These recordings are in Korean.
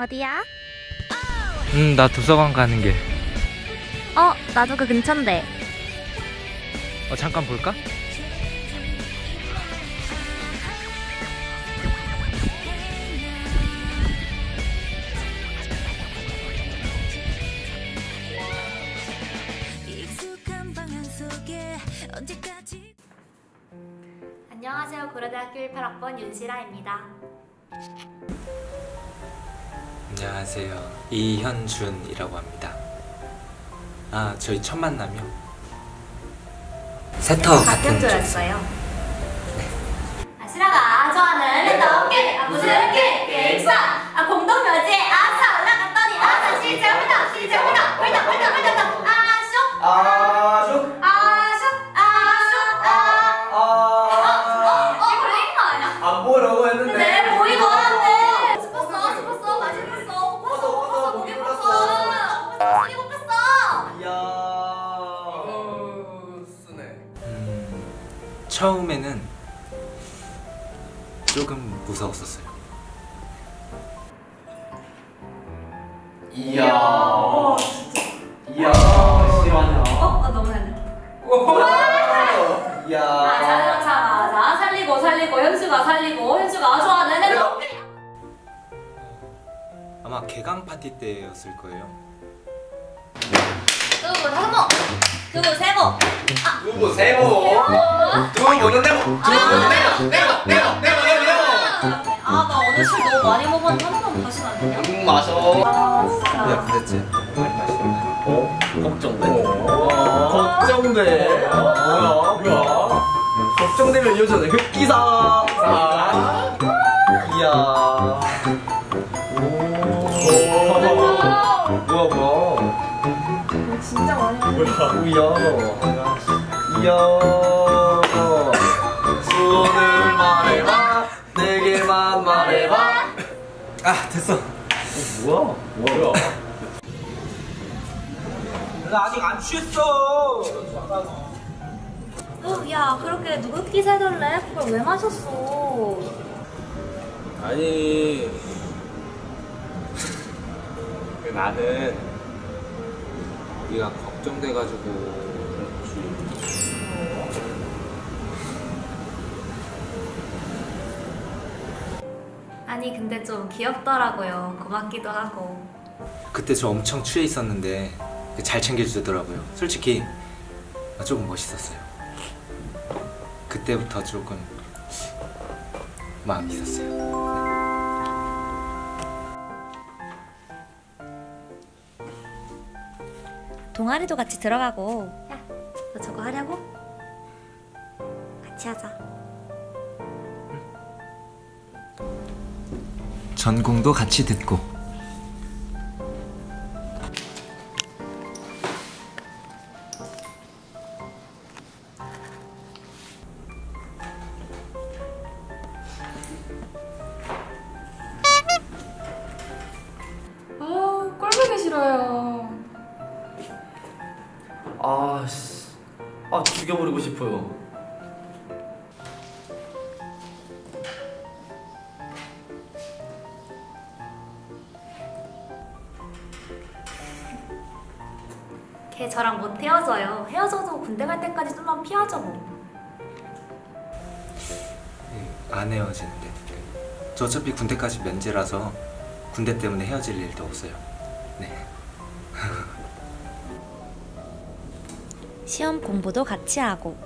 어디야? 음, 나 도서관 가는 길. 어, 나도 그 근처인데. 어, 잠깐 볼까? 안녕하세요. 고려대학교 18학번 윤시라입니다. 안녕하세요. 이현준이라고 합니다. 아, 저희 첫 만남이요? 세터 같은 같은 조였어요. 아, 시라가 좋아하는 랜덤 게임. 아, 무슨 게임? 처음에는 조금 무서웠었어요. 이야 이야 실화냐 어, 어 너무 잘 느낌. 아, 이야 자, 자, 자, 살리고, 살리고, 현수가 살리고, 현수가 좋아하는 게임. 아마 개강 파티 때였을 거예요. 다섯 번, 두부 세 번. 누구 세모 누구 보는 데모 누구 보는 데모 데모 데모 데모 데모 아, 나 오늘 술 너무 많이 먹었는데 한 번만 마시면 안 되냐? 음 마셔 아, 진짜. 그랬지? 어? 걱정돼? 걱정돼. 뭐야 뭐야. 걱정되면 여전히 흑기사. 아. 이야. 오. 뭐야 뭐야 진짜 이야 이야 손을 말해봐 내게만 말해봐 아, 됐어. 뭐야 뭐야 나 아직 안 취했어 어, 야, 그렇게 누구 끼 해달래? 그걸 왜 마셨어? 아니 나는 네가 걱정돼가지고 그렇지. 아니, 근데 좀 귀엽더라고요. 고맙기도 하고. 그때 저 엄청 취해 있었는데 잘 챙겨주더라고요. 솔직히 조금 멋있었어요. 그때부터 조금 마음이 있었어요. 동아리도 같이 들어가고. 야, 너 저거 하려고? 같이 하자. 전공도 같이 듣고 죽여버리고 싶어요 걔 저랑 못 헤어져요. 헤어져도 군대 갈 때까지 좀만 피하죠 뭐. 예, 안 헤어지는데 저 어차피 군대까지 면제라서 군대 때문에 헤어질 일도 없어요. 네. 시험 공부도 같이 하고.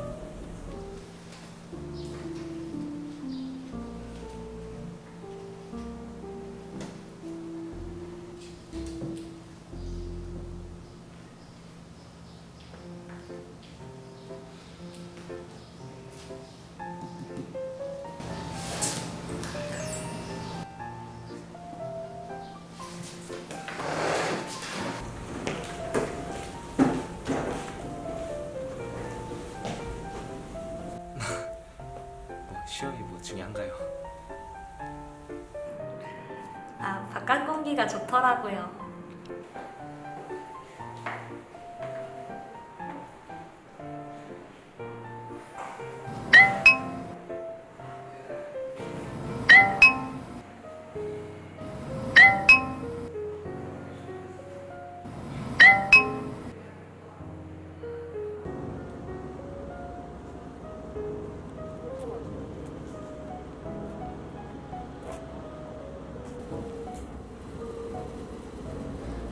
뭐 시험이 뭐 중요한가요? 아, 바깥 공기가 좋더라고요.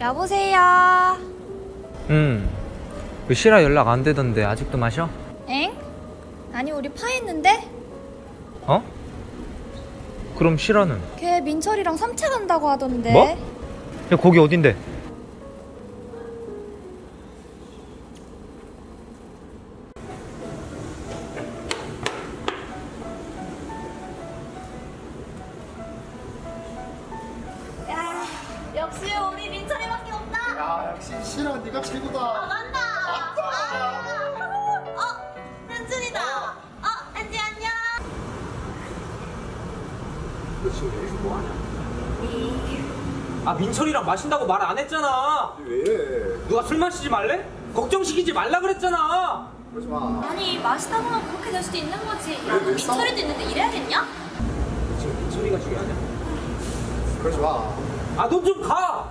여보세요. 응. 그 실아 연락 안 되던데 아직도 마셔? 엥? 아니 우리 파했는데? 어? 그럼 실아는? 걔 민철이랑 삼차 간다고 하던데. 뭐? 야 거기 어딘데? 네가 아, 최고다 맞다. 아, 어, 현준이다. 어, 현지 안녕. 아 민철이랑 마신다고 말 안 했잖아 왜 누가 술 마시지 말래? 걱정시키지 말라 그랬잖아 그러지 마 아니 마시다 보면 그렇게 될 수도 있는 거지. 야, 너 민철이도 있는데 이래야겠냐? 지금 민철이가 중요하냐? 그러지 마나? 아너좀 가!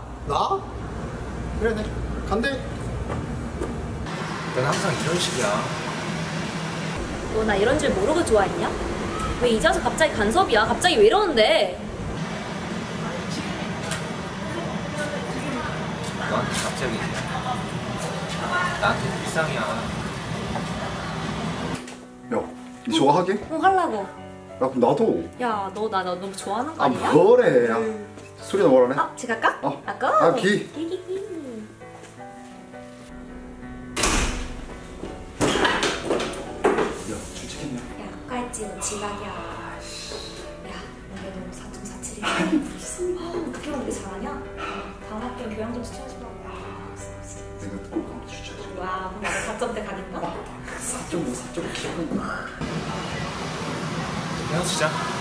그래 네 간대 넌 항상 이런 식이야. 너 나 이런 줄 모르고 좋아했냐? 왜 이제 와서 갑자기 간섭이야? 갑자기 왜 이러는데? 너한테 갑자기 나한테 불쌍이야. 야니 저거 하게? 어 하려고 야 그럼 나도 야 너 나너 너무 좋아하는 거아 아니야? 뭐래 야 소리나 뭐라네 어? 제가 할까? 어. 아까? 아, 기. 기기기 너 지각이야 야 근데 너 4.47이야 그렇게 하면 왜 잘하냐? 다음 학기엔 교양 좀 시켜주라고 내가 어, 주책했지 와 그럼 나도 4점대 가겠다? 4.5 4.5 기분 헤어지자.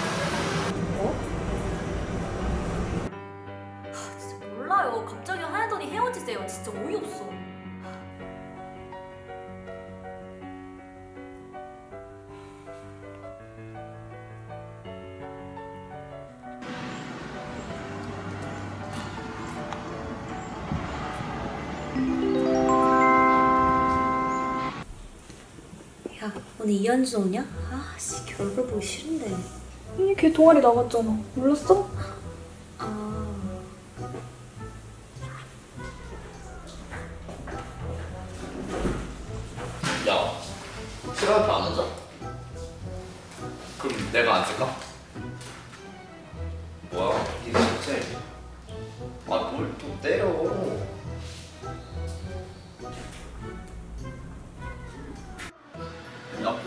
오늘 이현주 오냐? 아씨 결국 보기 싫은데 아니 걔 동아리 나갔잖아. 몰랐어? 아야 실아한테 안 앉아? 그럼 내가 앉을까? 뭐야 이게 진짜 아 뭘 또 때려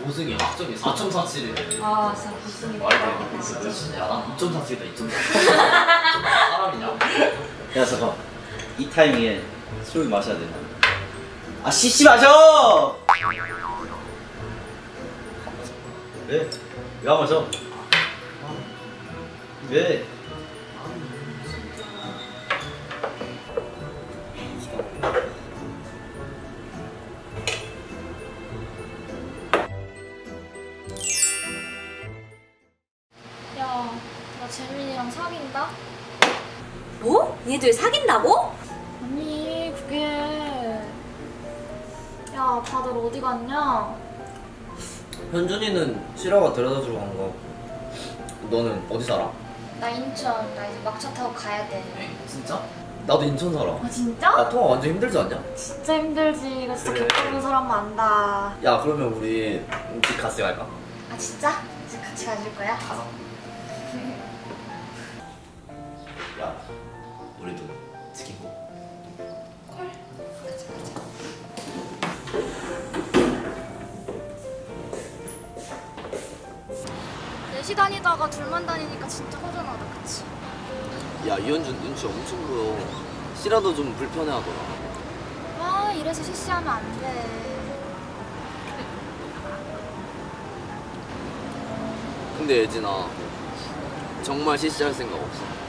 보승이 학점이 4.47이래 아 진짜 무슨 말이 돼. 진짜. 야난 2.47이다 2.47 사람이냐? 야 잠깐 이 타이밍에 술 마셔야 된다. 아 씨씨 마셔! 왜? 왜 안 마셔? 왜? 나 재민이랑 사귄다? 뭐? 얘들 사귄다고? 아니 그게 야 다들 어디 갔냐? 현준이는 실화가 데려다주러 간 거. 너는 어디 살아? 나 인천 나 이제 막차 타고 가야 돼. 진짜? 나도 인천 살아. 아 진짜? 야 통화 완전 힘들지 않냐? 진짜 힘들지. 이거 진짜 그래. 겪어본 사람만 안다. 야 그러면 우리 집 같이 갈까? 아 진짜? 이제 같이 가줄 거야? 야 우리도 치킨 고 넷이 다니다가 둘만 다니니까 진짜 허전하다, 그치? 야 이현준 눈치 엄청 보여. 실화도 좀 불편해하더라. 아 이래서 시시하면 안 돼. 근데 예진아 정말 실시할 생각 없어.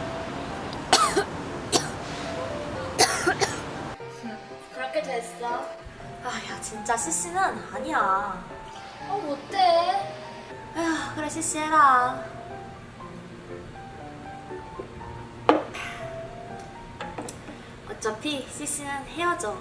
됐어. 아야 진짜 CC는 아니야 어 못해. 에휴 그래 CC 해라 어차피 CC는 헤어져